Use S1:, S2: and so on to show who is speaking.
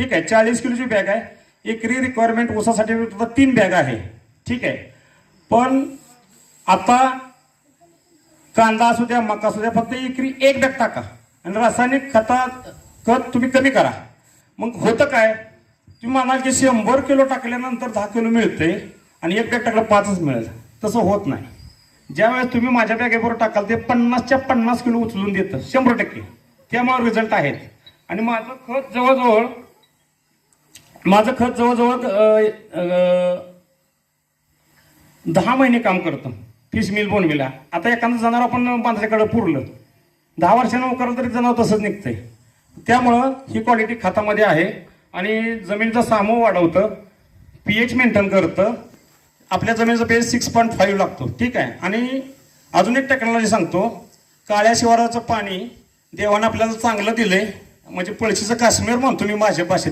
S1: ठीक आहे चाळीस किलोची बॅग आहे. एकरी रिक्वायरमेंट ऊसासाठी तीन बॅग आहे. ठीक आहे. पण आता कांदा असू द्या मका असू द्या फक्त एकरी एक बॅग टाका. आणि रासायनिक खतात खत तुम्ही कमी करा. मग होतं काय? तुम्ही म्हणाल की शंभर किलो टाकल्यानंतर दहा किलो मिळते आणि एक बॅग टाकलं पाचच मिळेल. तसं होत नाही. ज्यावेळेस तुम्ही माझ्या बॅगेबरोबर टाकाल ते पन्नासच्या पन्नास किलो उचलून देतं शंभर टक्के. त्यामुळे रिझल्ट आहेत. आणि माझं खत जवळजवळ माझं खत जवळजवळ दहा महिने काम करतं. फिश मिल बोनविला आता एखादं जनावर आपण बांधाच्याकडे पुरलं. दहा वर्षानं उकरलं तरी जनावर तसंच निघतंय. त्यामुळं ही क्वालिटी खतामध्ये आहे. आणि जमिनीचा सामो वाढवतं. पी एच मेंटेन करतं. आपल्या जमिनीचा पेज सिक्स पॉईंट फाईव्ह लागतो. ठीक आहे? आणि अजून एक टेक्नॉलॉजी सांगतो. काळ्या शिवाराचं पाणी देवानं आपल्याला चांगलं दिलंय. म्हणजे पळशीचं काश्मीर म्हणतो मी माझ्या भाषेत.